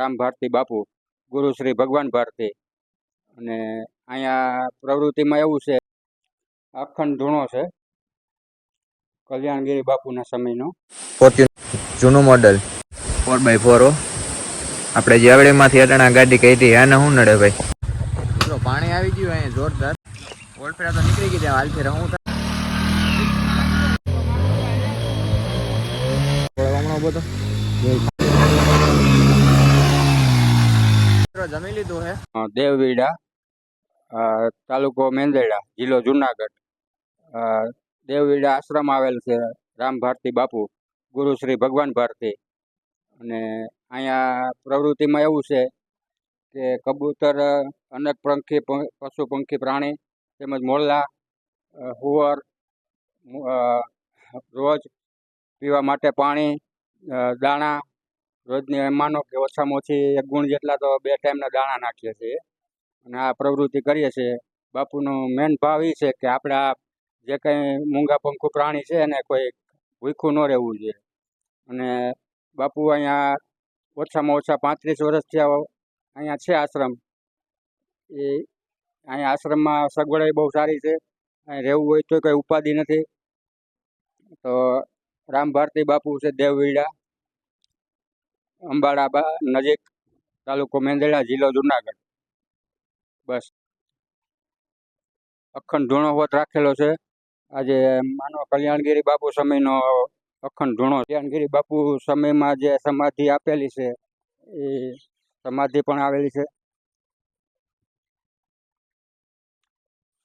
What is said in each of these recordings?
રામ ભારતી બાપુ ગુરુ શ્રી ભગવાન ભારતી. અને અહીંયા પ્રવૃત્તિમાં એવું છે અખંડ ધૂણો છે કલ્યાણગીરી બાપુના સમયનો. ફોર્ચ્યુન જૂનું મોડલ ફોર બાય ફોર આપણે જેવડીમાંથી અટણા ગાડી કહી હતી આને શું નડે ભાઈ? પાણી આવી ગયું અહીંયા જોરદાર. ઓલફેરા તો નીકળી ગઈ ત્યાં હાલથી રહું હમણાં બધો જમી લીધું હે? દેવવીડા તાલુકો મેંદેડા, જિલ્લો જુનાગઢ. દેવવીડા આશ્રમ આવેલ છે, રામ ભારતી બાપુ, ગુરુ શ્રી ભગવાન ભારતી. અને અહીંયા પ્રવૃત્તિમાં એવું છે કે કબૂતર, અનેક પંખી પશુ પંખી, પ્રાણી તેમજ મોરલા હુવર રોજ પીવા માટે પાણી દાણા રોજની માનો કે ઓછામાં ઓછી એક ગુણ જેટલા તો બે ટાઈમના દાણા નાખીએ છીએ. અને આ પ્રવૃત્તિ કરીએ છીએ. બાપુનો મેન ભાવ એ છે કે આપણા જે કંઈ મૂંગા પંખું પ્રાણી છે એને કોઈ ભૂખું ન રહેવું જોઈએ. અને બાપુ અહીંયા ઓછામાં ઓછા પાંત્રીસ વર્ષથી આ અહીંયા છે આશ્રમ. એ અહીંયા આશ્રમમાં સગવડ બહુ સારી છે. અહીં રહેવું હોય તો કંઈ ઉપાધિ નથી. તો રામ ભારતી બાપુ છે દેવવીડા. અંબાડા નજીક તાલુકો મેંદરડા જિલ્લો જુનાગઢ. બસ. અખંડ ધૂણો હોત રાખેલો છે. આજે માનો કલ્યાણગીરી બાપુ સમયનો અખંડ ધૂણો. કલ્યાણગીરી બાપુ સમયમાં જે સમાધિ આપેલી છે, એ સમાધિ પણ આવેલી છે.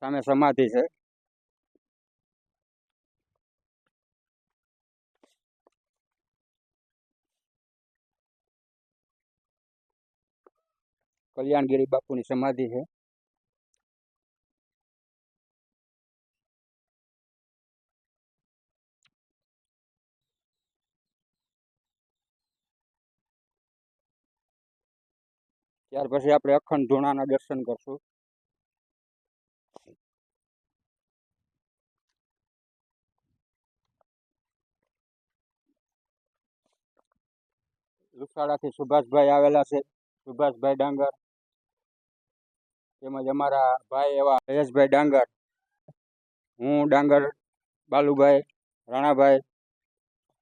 સામે સમાધિ છે. કલ્યાણગીરી બાપુની સમાધિ છે ત્યાર પછી આપણે અખંડ ધૂણાના દર્શન કરશું. લુસાડાથી સુભાષભાઈ આવેલા છે. સુભાષભાઈ ડાંગર. તેમજ અમારા ભાઈ એવા હરેશભાઈ ડાંગર, હું ડાંગર, બાલુભાઈ, રાણાભાઈ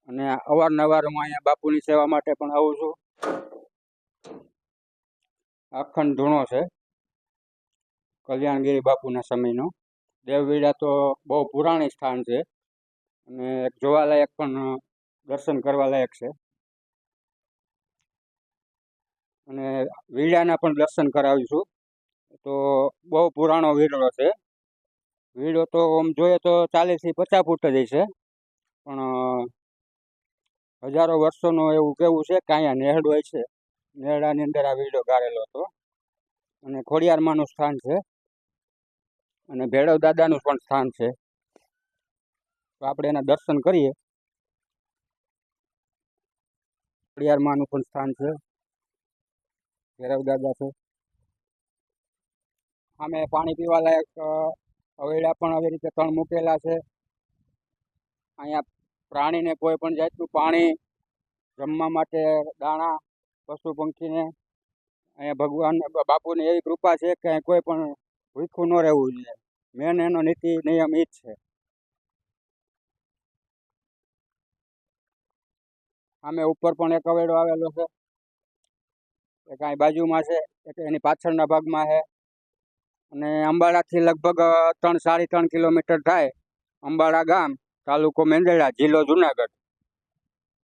અને અવારનવાર હું અહીંયા બાપુની સેવા માટે પણ આવું છું. અખંડ ધૂણો છે. કલ્યાણગીરી બાપુના સમયનો. દેવવીડા તો બહુ પુરાણી સ્થાન છે અને એક જોવાલાયક પણ દર્શન કરવા લાયક છે. અને વીડાના પણ દર્શન કરાવીશું. તો બહુ પુરાણો વીડો છે. વીડો તો આમ જોઈએ તો ચાલીસથી પચાસ ફૂટ જ છે પણ હજારો વર્ષોનું એવું કેવું છે કે અહીંયા હોય છે. નેહડાની અંદર આ વીડો ગાળેલો હતો. અને ખોડિયારમાંનું સ્થાન છે. અને ભેળવ દાદાનું પણ સ્થાન છે. તો આપણે એના દર્શન કરીએ. ખોડિયારમાંનું પણ સ્થાન છે. ભૈરવ દાદા છે. સામે પાણી પીવા લાયક અવેડા પણ આવી રીતે ત્રણ મૂકેલા છે. અહીંયા પ્રાણીને કોઈ પણ જાતનું પાણી જમવા માટે દાણા, પશુ પંખીને, અહીંયા ભગવાન, બાપુની એવી કૃપા છે કે કોઈ પણ ભૂખું ન રહેવું જોઈએ. મેન એનો નીતિ, નિયમ એ જ છે. સામે ઉપર પણ એક અવેડો આવેલો છે. એક અહીં બાજુમાં છે, એક એની પાછળના ભાગમાં છે. અને અંબાડાથી લગભગ ત્રણ, સાડી ત્રણ કિલોમીટર થાય અંબાડા ગામ, તાલુકો મેંદરડા જિલ્લો જુનાગઢ.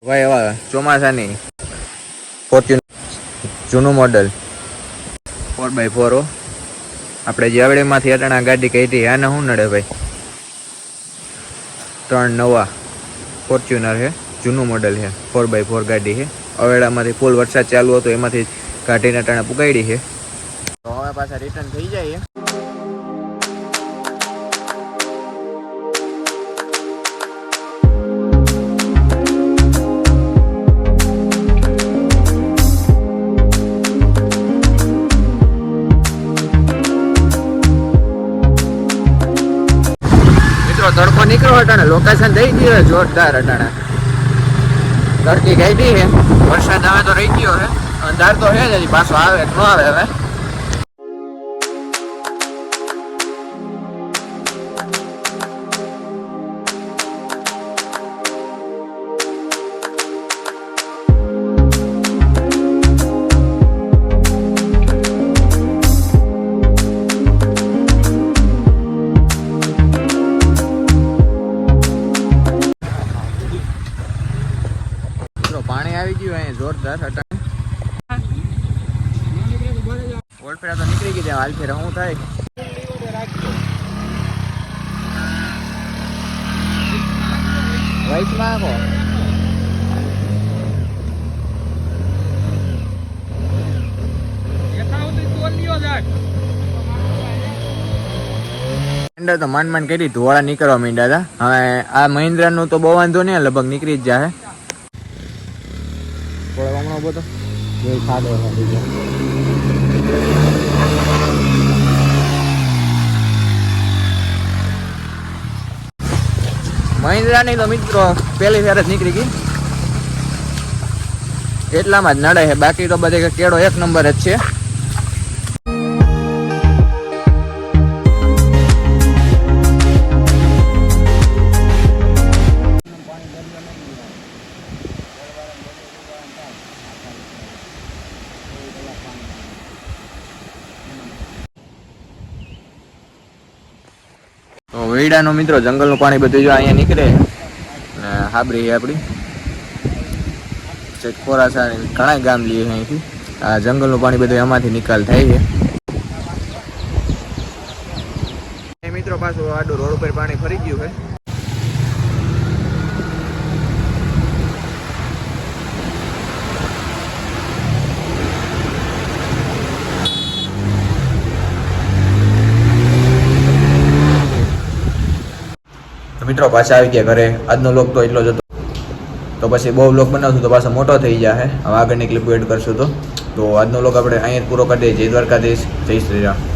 ભાઈ એવા ચોમાસાની ફોર્ચ્યુન જૂનું મોડલ ફોર બાય ફોર આપણે જેવડીમાંથી અટાણા ગાડી કહી હતી, આને શું નડે ભાઈ? ત્રણ નવા ફોર્ચ્યુનર છે જૂનું મોડલ છે ફોર બાય ફોર ગાડી છે અવેડામાંથી ફૂલ વરસાદ ચાલુ હતો, એમાંથી કાઢીને અટાણા પુગાડી છે તો હવે પાછા રિટર્ન થઈ જાય તડકો નીકળ્યો અટાણે લોકેશન થઈ ગયું જોરદાર અટાણે. તડકી ગઈ હતી વરસાદ આવે તો રહી ગયો હે. અંધાર તો હે જ પાછો આવે ન આવે હવે. જોરદાર અટાણ ઓલફેરા તો નીકળી ગઈ હાલ ફેર હું થાય. વૈશમાં આવો. અંદર તો માંડ માંડ કરી ધોળા નીકળવા માંડ્યા હતા હવે આ મહિન્દ્રાનું તો બહુ વાંધો નહીં, લગભગ નીકળી જ જાય થોડો બધો એ ખાડો ખાલી જાય મહિન્દ્રાની તો મિત્રો પહેલી ફેર જ નીકળી ગઈ. એટલામાં જ નડે છે. બાકી તો બધે કેળો એક નંબર જ છે. વેડાનો મિત્રો, જંગલનું પાણી બધું જો અહીંયા નીકળે. ને હાબરી આપણી. ખોરાસા ઘણા ગામ લઈએ અહીંથી. આ જંગલનું પાણી બધું એમાંથી નિકાલ થાય છે. મિત્રો પાછું આડું રોડ ઉપર પાણી ફરી ગયું છે. તો મિત્રો પાછા આવી ગયા ઘરે. આજનો લોક તો એટલો જ હતો. તો પછી બહુ લોક બનાવશું તો પાછો મોટો થઈ જાય હવે આગળની ક્લિપ એડ કરશું તો. તો આજનો લોક આપણે અહીંયા જ પૂરો કરી દઈએ. જય દ્વારકાધીશ. જય શ્રી રામ.